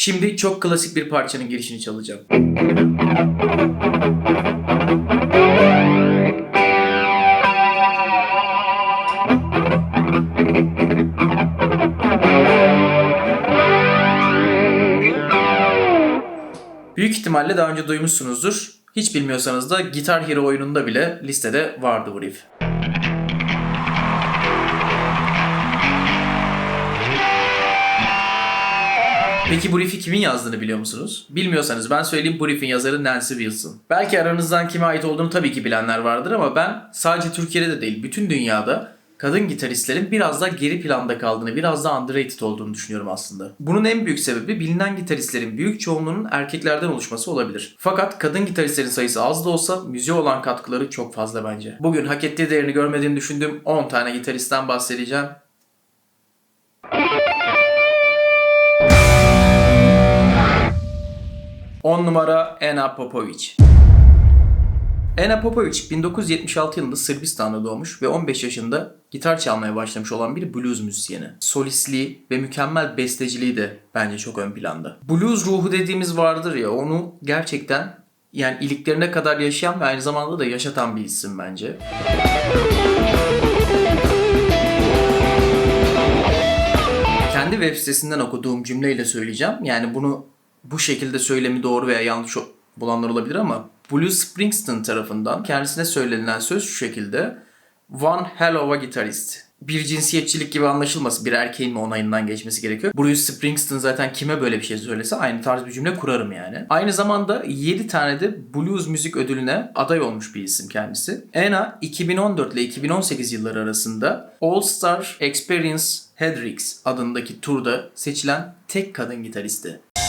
Şimdi çok klasik bir parçanın girişini çalacağım. Büyük ihtimalle daha önce duymuşsunuzdur. Hiç bilmiyorsanız da Guitar Hero oyununda bile listede vardı bu riff. Peki bu kimin yazdığını biliyor musunuz? Bilmiyorsanız ben söyleyeyim bu yazarı Nancy Wilson. Belki aranızdan kime ait olduğunu tabii ki bilenler vardır ama ben sadece Türkiye'de de değil bütün dünyada kadın gitaristlerin biraz daha geri planda kaldığını, biraz daha underrated olduğunu düşünüyorum aslında. Bunun en büyük sebebi bilinen gitaristlerin büyük çoğunluğunun erkeklerden oluşması olabilir. Fakat kadın gitaristlerin sayısı az da olsa müziğe olan katkıları çok fazla bence. Bugün hak ettiği değerini görmediğini düşündüğüm 10 tane gitaristten bahsedeceğim. On numara Ena Popovic. Ena Popovic 1976 yılında Sırbistan'da doğmuş ve 15 yaşında gitar çalmaya başlamış olan bir blues müzisyeni. Solistliği ve mükemmel besteciliği de bence çok ön planda. Blues ruhu dediğimiz vardır ya onu gerçekten yani iliklerine kadar yaşayan ve aynı zamanda da yaşatan bir isim bence. Kendi web sitesinden okuduğum cümleyle söyleyeceğim. Yani bunu bu şekilde söylemi doğru veya yanlış bulanlar olabilir ama Bruce Springsteen tarafından kendisine söylenilen söz şu şekilde. One hell of a guitarist. Bir cinsiyetçilik gibi anlaşılmasın. Bir erkeğin mi onayından geçmesi gerekiyor. Bruce Springsteen zaten kime böyle bir şey söylese aynı tarz bir cümle kurarım yani. Aynı zamanda 7 tane de blues müzik ödülüne aday olmuş bir isim kendisi. Ena 2014 ile 2018 yılları arasında All Star Experience Hedrix adındaki turda seçilen tek kadın gitaristi.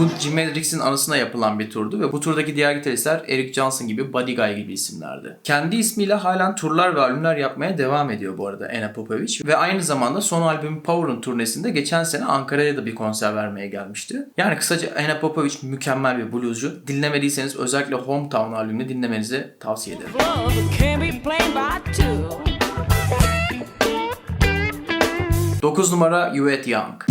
Bu Jimi Hendrix'in anısına yapılan bir turdu ve bu turdaki diğer gitaristler Eric Johnson gibi Buddy Guy gibi isimlerdi. Kendi ismiyle halen turlar ve albümler yapmaya devam ediyor bu arada Ena Popovic ve aynı zamanda son albümü Power'ın turnesinde geçen sene Ankara'ya da bir konser vermeye gelmişti. Yani kısaca Ena Popovic mükemmel bir bluescu. Dinlemediyseniz özellikle Hometown albümünü dinlemenizi tavsiye ederim. Love can't be played by two. 9 numara Yvette Young.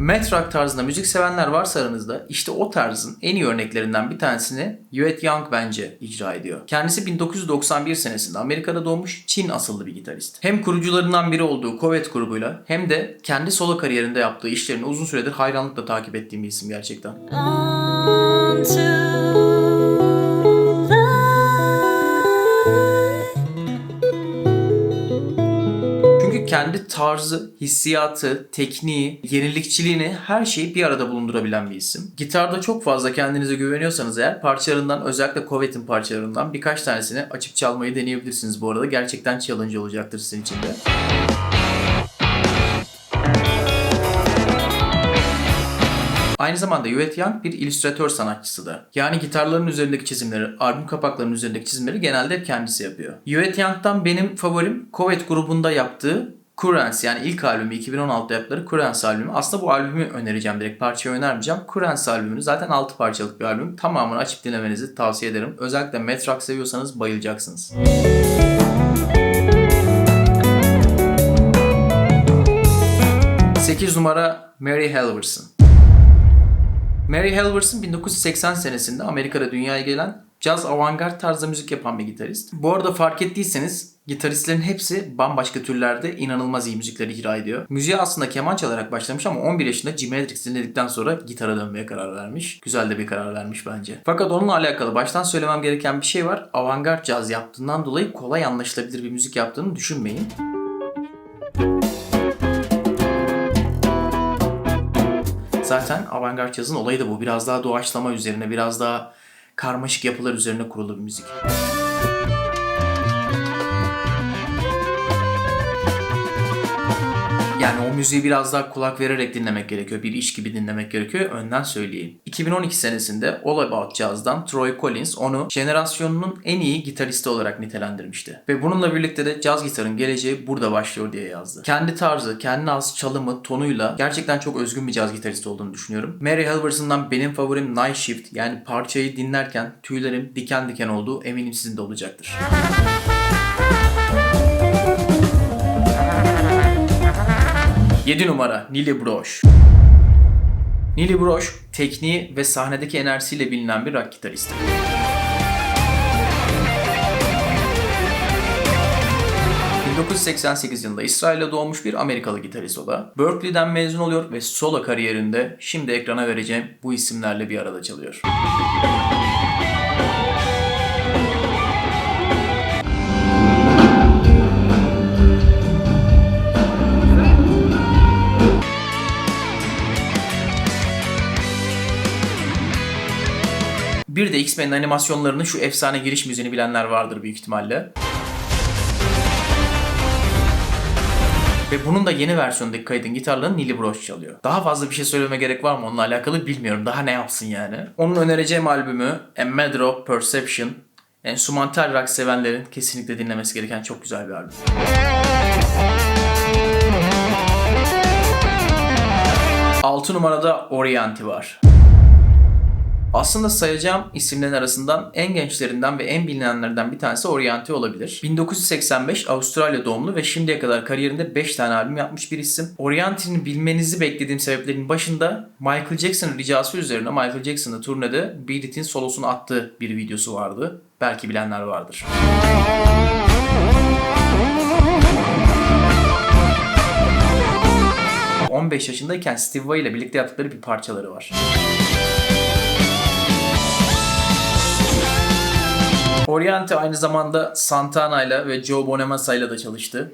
Math rock tarzında müzik sevenler varsa aranızda işte o tarzın en iyi örneklerinden bir tanesini Yvette Young bence icra ediyor. Kendisi 1991 senesinde Amerika'da doğmuş Çin asıllı bir gitarist. Hem kurucularından biri olduğu Covet grubuyla hem de kendi solo kariyerinde yaptığı işlerini uzun süredir hayranlıkla takip ettiğim bir isim gerçekten. On kendi tarzı, hissiyatı, tekniği, yenilikçiliğini her şeyi bir arada bulundurabilen bir isim. Gitarda çok fazla kendinize güveniyorsanız eğer parçalarından özellikle Covet'in parçalarından birkaç tanesini açıp çalmayı deneyebilirsiniz bu arada. Gerçekten challenge olacaktır sizin için de. Aynı zamanda Yvette Young bir illüstratör sanatçısı da. Yani gitarların üzerindeki çizimleri, albüm kapaklarının üzerindeki çizimleri genelde hep kendisi yapıyor. Yvette Young'dan benim favorim Covet grubunda yaptığı Currents yani ilk albümü 2016'da yaptıkları Currents albümü. Aslında bu albümü önereceğim direkt parçayı önermeyeceğim. Currents albümünü zaten 6 parçalık bir albüm. Tamamını açıp dinlemenizi tavsiye ederim. Özellikle Metrock seviyorsanız bayılacaksınız. Sekiz numara Mary Halvorson. Mary Halvorson 1980 senesinde Amerika'da dünyaya gelen caz avantgard tarzda müzik yapan bir gitarist. Bu arada fark ettiyseniz gitaristlerin hepsi bambaşka türlerde inanılmaz iyi müzikler icra ediyor. Müziğe aslında keman çalarak başlamış ama 11 yaşında Jimi Hendrix dinledikten sonra gitara dönmeye karar vermiş. Güzel de bir karar vermiş bence. Fakat onunla alakalı baştan söylemem gereken bir şey var. Avantgard caz yaptığından dolayı kolay anlaşılabilir bir müzik yaptığını düşünmeyin. Zaten avantgard cazın olayı da bu. Biraz daha doğaçlama üzerine, biraz daha karmaşık yapılar üzerine kurulu bir müzik. Yani o müziği biraz daha kulak vererek dinlemek gerekiyor. Bir iş gibi dinlemek gerekiyor. Önden söyleyeyim. 2012 senesinde All About Jazz'dan Troy Collins onu jenerasyonunun en iyi gitaristi olarak nitelendirmişti. Ve bununla birlikte de caz gitarın geleceği burada başlıyor diye yazdı. Kendi tarzı, kendi az çalımı, tonuyla gerçekten çok özgün bir caz gitaristi olduğunu düşünüyorum. Mary Halvorson'dan benim favorim Night Shift yani parçayı dinlerken tüylerim diken diken olduğu eminim sizin de olacaktır. Yedi numara Nili Brosh. Nili Brosh tekniği ve sahnedeki enerjisiyle bilinen bir rock gitaristi. ...1988 yılında İsrail'de doğmuş bir Amerikalı gitarist o da. Berkeley'den mezun oluyor ve solo kariyerinde şimdi ekrana vereceğim bu isimlerle bir arada çalıyor. Bir de X-Men'in animasyonlarının şu efsane giriş müziğini bilenler vardır büyük ihtimalle. Ve bunun da yeni versiyondaki kaydın gitarlarını Nili Brosh çalıyor. Daha fazla bir şey söyleme gerek var mı onunla alakalı bilmiyorum. Daha ne yapsın yani. Onun önereceğim albümü A Matter of Perception. Enstrümantal rock sevenlerin kesinlikle dinlemesi gereken çok güzel bir albüm. Altı numarada Orianti var. Aslında sayacağım isimlerin arasından en gençlerinden ve en bilinenlerden bir tanesi Orianti olabilir. 1985 Avustralya doğumlu ve şimdiye kadar kariyerinde 5 tane albüm yapmış bir isim. Orianti'nin bilmenizi beklediğim sebeplerin başında Michael Jackson'ın ricası üzerine Michael Jackson'ın turnede Beat solosunu attığı bir videosu vardı. Belki bilenler vardır. ...15 yaşındayken Steve Vai ile birlikte yaptıkları bir parçaları var. Oriente aynı zamanda Santana ile ve Joe Bonamassa ile de çalıştı.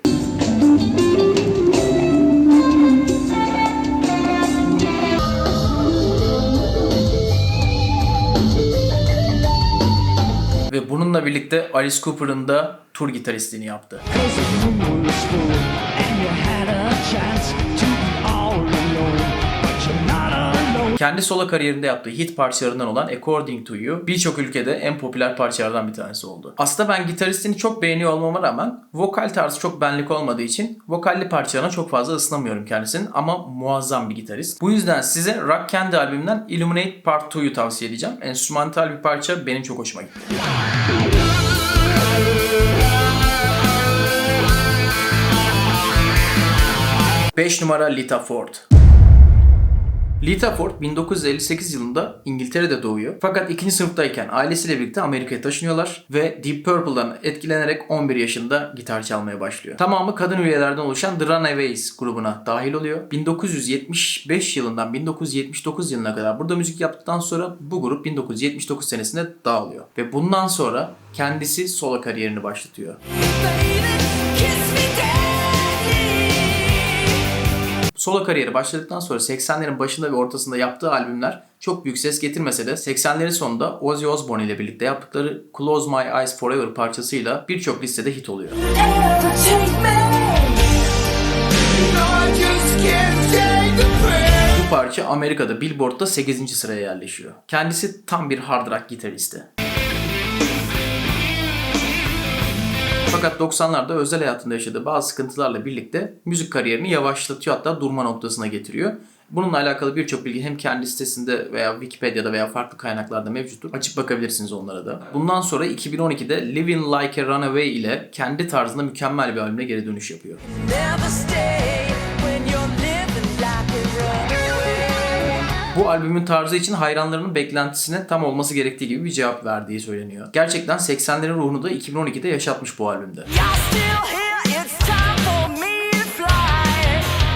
Ve bununla birlikte Alice Cooper'ın da tur gitaristliğini yaptı. Kendi solo kariyerinde yaptığı hit parçalarından olan According to You birçok ülkede en popüler parçalardan bir tanesi oldu. Aslında ben gitaristini çok beğeniyor olmama rağmen vokal tarzı çok benlik olmadığı için vokalli parçalarına çok fazla ısınamıyorum kendisinin ama muazzam bir gitarist. Bu yüzden size Rock Candy albümünden Illuminate Part 2'yu tavsiye edeceğim. Enstrümantal bir parça benim çok hoşuma gitti. Beş numara Lita Ford. Lita Ford 1958 yılında İngiltere'de doğuyor. Fakat ikinci sınıftayken ailesiyle birlikte Amerika'ya taşınıyorlar ve Deep Purple'dan etkilenerek 11 yaşında gitar çalmaya başlıyor. Tamamı kadın üyelerden oluşan The Runaways grubuna dahil oluyor. 1975 yılından 1979 yılına kadar burada müzik yaptıktan sonra bu grup 1979 senesinde dağılıyor. Ve bundan sonra kendisi solo kariyerini başlatıyor. Solo kariyeri başladıktan sonra 80'lerin başında ve ortasında yaptığı albümler çok büyük ses getirmese de 80'lerin sonunda Ozzy Osbourne ile birlikte yaptıkları Close My Eyes Forever parçasıyla birçok listede hit oluyor. Bu parça Amerika'da Billboard'da 8. sıraya yerleşiyor. Kendisi tam bir hard rock gitaristi. Fakat 90'larda özel hayatında yaşadığı bazı sıkıntılarla birlikte müzik kariyerini yavaşlatıyor hatta durma noktasına getiriyor. Bununla alakalı birçok bilgi hem kendi sitesinde veya Wikipedia'da veya farklı kaynaklarda mevcuttur. Açıp bakabilirsiniz onlara da. Bundan sonra 2012'de Living Like a Runaway ile kendi tarzında mükemmel bir albümle geri dönüş yapıyor. Never stay Bu albümün tarzı için hayranlarının beklentisine tam olması gerektiği gibi bir cevap verdiği söyleniyor. Gerçekten 80'lerin ruhunu da 2012'de yaşatmış bu albümde.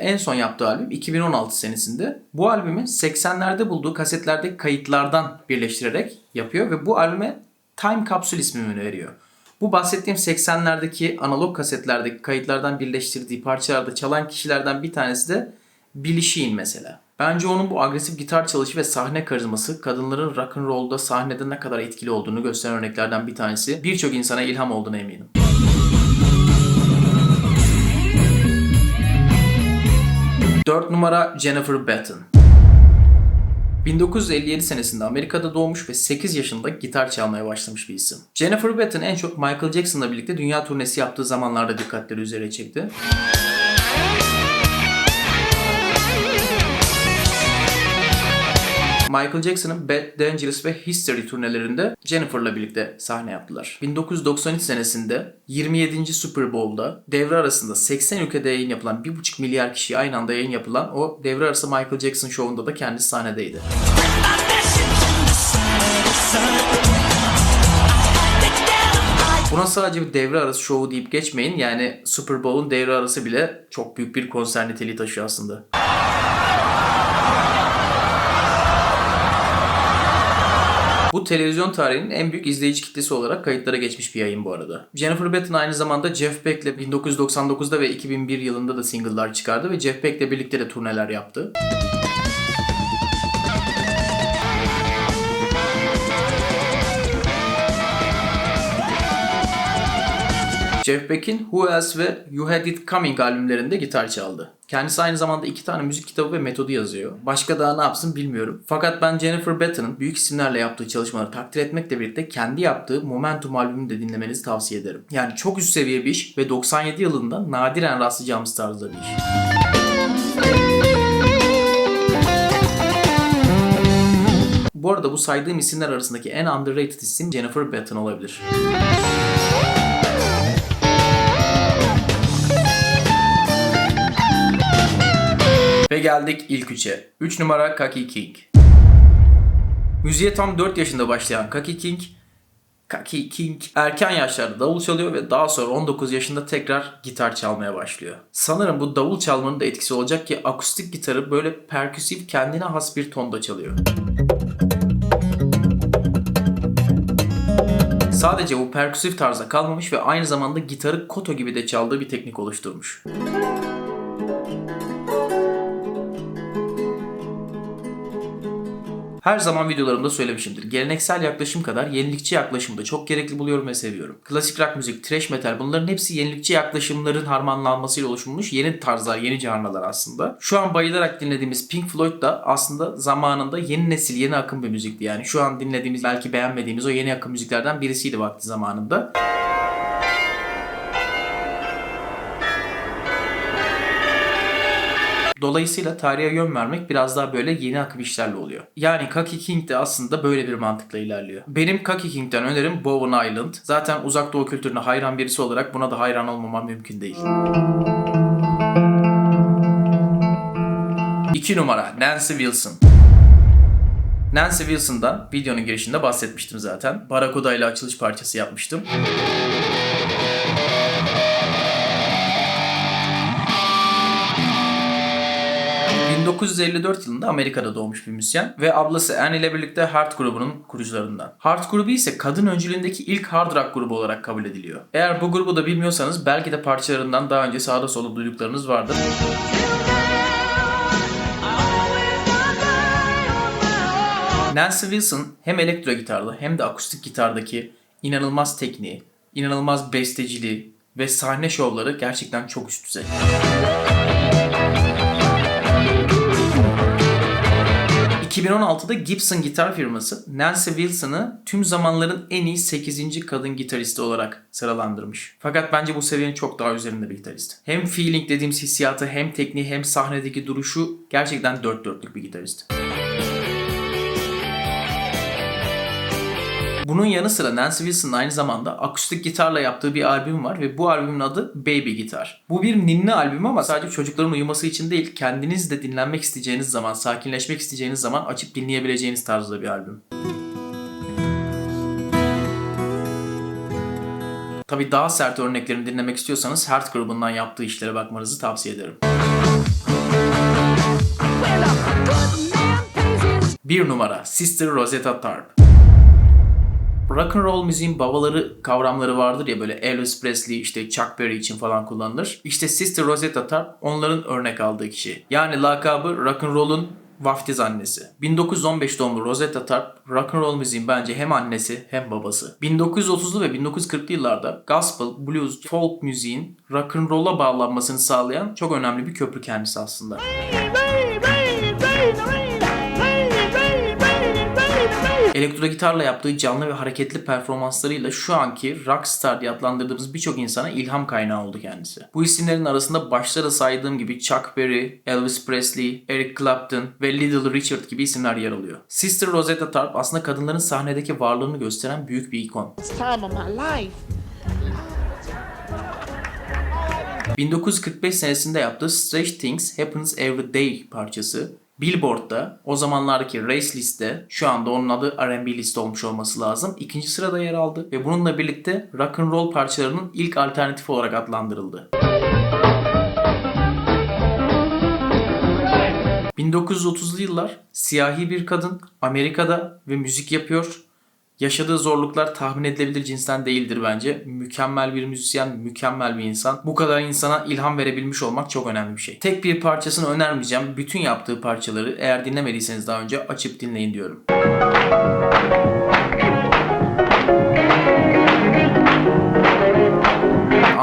En son yaptığı albüm 2016 senesinde. Bu albümü 80'lerde bulduğu kasetlerdeki kayıtlardan birleştirerek yapıyor ve bu albüme Time Capsule ismini veriyor. Bu bahsettiğim 80'lerdeki analog kasetlerdeki kayıtlardan birleştirdiği parçalarda çalan kişilerden bir tanesi de Billie Sheehan mesela. Bence onun bu agresif gitar çalışı ve sahne karizması kadınların rock and roll'da sahnede ne kadar etkili olduğunu gösteren örneklerden bir tanesi. Birçok insana ilham olduğuna eminim. 4 numara Jennifer Batten. 1957 senesinde Amerika'da doğmuş ve 8 yaşında gitar çalmaya başlamış bir isim. Jennifer Batten en çok Michael Jackson'la birlikte dünya turnesi yaptığı zamanlarda dikkatleri üzerine çekti. Michael Jackson'ın Bad, Dangerous ve History turnelerinde Jennifer'la birlikte sahne yaptılar. 1993 senesinde 27. Super Bowl'da devre arasında 80 ülkede yayın yapılan 1,5 milyar kişi aynı anda yayın yapılan o devre arası Michael Jackson şovunda da kendisi sahnedeydi. Buna sadece bir devre arası şovu deyip geçmeyin. Yani Super Bowl'un devre arası bile çok büyük bir konser niteliği taşıyor aslında. Bu televizyon tarihinin en büyük izleyici kitlesi olarak kayıtlara geçmiş bir yayın bu arada. Jennifer Batten aynı zamanda Jeff Beck'le 1999'da ve 2001 yılında da single'lar çıkardı ve Jeff Beck'le birlikte de turneler yaptı. Jeff Beck'in Who Else ve You Had It Coming albümlerinde gitar çaldı. Kendisi aynı zamanda iki tane müzik kitabı ve metodu yazıyor. Başka daha ne yapsın bilmiyorum. Fakat ben Jennifer Batten'ın büyük isimlerle yaptığı çalışmaları takdir etmekle birlikte kendi yaptığı Momentum albümünü de dinlemenizi tavsiye ederim. Yani çok üst seviye bir iş ve 97 yılında nadiren rastlayacağımız tarzda bir iş. Bu arada bu saydığım isimler arasındaki en underrated isim Jennifer Batten olabilir. Geldik ilk üçe. 3 numara Kaki King. Müziğe tam 4 yaşında başlayan Kaki King, Kaki King erken yaşlarda davul çalıyor ve daha sonra 19 yaşında tekrar gitar çalmaya başlıyor. Sanırım bu davul çalmanın da etkisi olacak ki akustik gitarı böyle perküsif kendine has bir tonda çalıyor. Sadece bu perküsif tarza kalmamış ve aynı zamanda gitarı koto gibi de çaldığı bir teknik oluşturmuş. Her zaman videolarımda söylemişimdir. Geleneksel yaklaşım kadar yenilikçi yaklaşımı da çok gerekli buluyorum ve seviyorum. Klasik rock müzik, thrash metal bunların hepsi yenilikçi yaklaşımların harmanlanmasıyla oluşmuş yeni tarzlar, yeni canlılar aslında. Şu an bayılarak dinlediğimiz Pink Floyd da aslında zamanında yeni nesil, yeni akım bir müzikti. Yani şu an dinlediğimiz, belki beğenmediğimiz o yeni akım müziklerden birisiydi vakti zamanında. Dolayısıyla tarihe yön vermek biraz daha böyle yeni akım işlerle oluyor. Yani Kaki King de aslında böyle bir mantıkla ilerliyor. Benim Kaki King'den önerim Bowen Island. Zaten uzak doğu kültürüne hayran birisi olarak buna da hayran olmamam mümkün değil. 2 numara Nancy Wilson. Nancy Wilson'dan videonun girişinde bahsetmiştim zaten. Barakuda ile açılış parçası yapmıştım. 1954 yılında Amerika'da doğmuş bir müzisyen ve ablası Anne ile birlikte Heart grubunun kurucularından. Heart grubu ise kadın öncülüğündeki ilk hard rock grubu olarak kabul ediliyor. Eğer bu grubu da bilmiyorsanız belki de parçalarından daha önce sağda solda duyduklarınız vardır. Nancy Wilson hem elektro gitarda hem de akustik gitardaki inanılmaz tekniği, inanılmaz besteciliği ve sahne şovları gerçekten çok üst düzey. ...2016'da Gibson gitar firması Nancy Wilson'ı tüm zamanların en iyi 8. kadın gitaristi olarak sıralandırmış. Fakat bence bu seviyenin çok daha üzerinde bir gitarist. Hem feeling dediğimiz hissiyatı hem tekniği hem sahnedeki duruşu gerçekten dört dörtlük bir gitarist. Bunun yanı sıra Nancy Wilson'ın aynı zamanda akustik gitarla yaptığı bir albüm var ve bu albümün adı Baby Gitar. Bu bir ninni albüm ama sadece çocukların uyuması için değil, kendiniz de dinlenmek isteyeceğiniz zaman, sakinleşmek isteyeceğiniz zaman açıp dinleyebileceğiniz tarzda bir albüm. Tabi daha sert örneklerini dinlemek istiyorsanız Heart grubundan yaptığı işlere bakmanızı tavsiye ederim. Bir numara Sister Rosetta Tharpe. Rock and roll müziğin babaları kavramları vardır ya böyle Elvis Presley işte Chuck Berry için falan kullanılır. İşte Sister Rosetta Tharpe onların örnek aldığı kişi. Yani lakabı rock and roll'un vaftiz annesi. 1915 doğumlu Rosetta Tarp, rock and roll müziğin bence hem annesi hem babası. 1930'lu ve 1940'lı yıllarda gospel, blues, folk müziğin rock and roll'a bağlanmasını sağlayan çok önemli bir köprü kendisi aslında. Elektro gitarla yaptığı canlı ve hareketli performanslarıyla şu anki rockstar diye adlandırdığımız birçok insana ilham kaynağı oldu kendisi. Bu isimlerin arasında başta da saydığım gibi Chuck Berry, Elvis Presley, Eric Clapton ve Little Richard gibi isimler yer alıyor. Sister Rosetta Tarp aslında kadınların sahnedeki varlığını gösteren büyük bir ikon. time of my life. 1945 senesinde yaptığı Strange Things Happens Every Day parçası Billboard'da o zamanlardaki race liste şu anda onun adı R&B liste olmuş olması lazım. ikinci sırada yer aldı ve bununla birlikte rock and roll parçalarının ilk alternatifi olarak adlandırıldı. 1930'lu yıllar siyahi bir kadın Amerika'da ve müzik yapıyor. Yaşadığı zorluklar tahmin edilebilir cinsten değildir bence. Mükemmel bir müzisyen, mükemmel bir insan. Bu kadar insana ilham verebilmiş olmak çok önemli bir şey. Tek bir parçasını önermeyeceğim. Bütün yaptığı parçaları eğer dinlemediyseniz daha önce açıp dinleyin diyorum.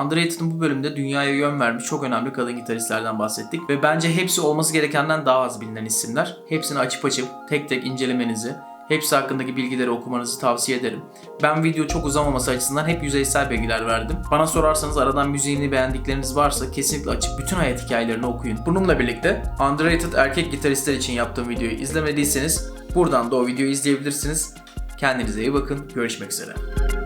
Underrated'ın bu bölümde dünyaya yön vermiş çok önemli kadın gitaristlerden bahsettik. Ve bence hepsi olması gerekenden daha az bilinen isimler. Hepsini açıp açıp tek tek incelemenizi, hepsi hakkındaki bilgileri okumanızı tavsiye ederim. Ben video çok uzamaması açısından hep yüzeysel bilgiler verdim. Bana sorarsanız aradan müziğini beğendikleriniz varsa kesinlikle açıp bütün hayat hikayelerini okuyun. Bununla birlikte Underrated erkek gitaristler için yaptığım videoyu izlemediyseniz buradan da o videoyu izleyebilirsiniz. Kendinize iyi bakın. Görüşmek üzere.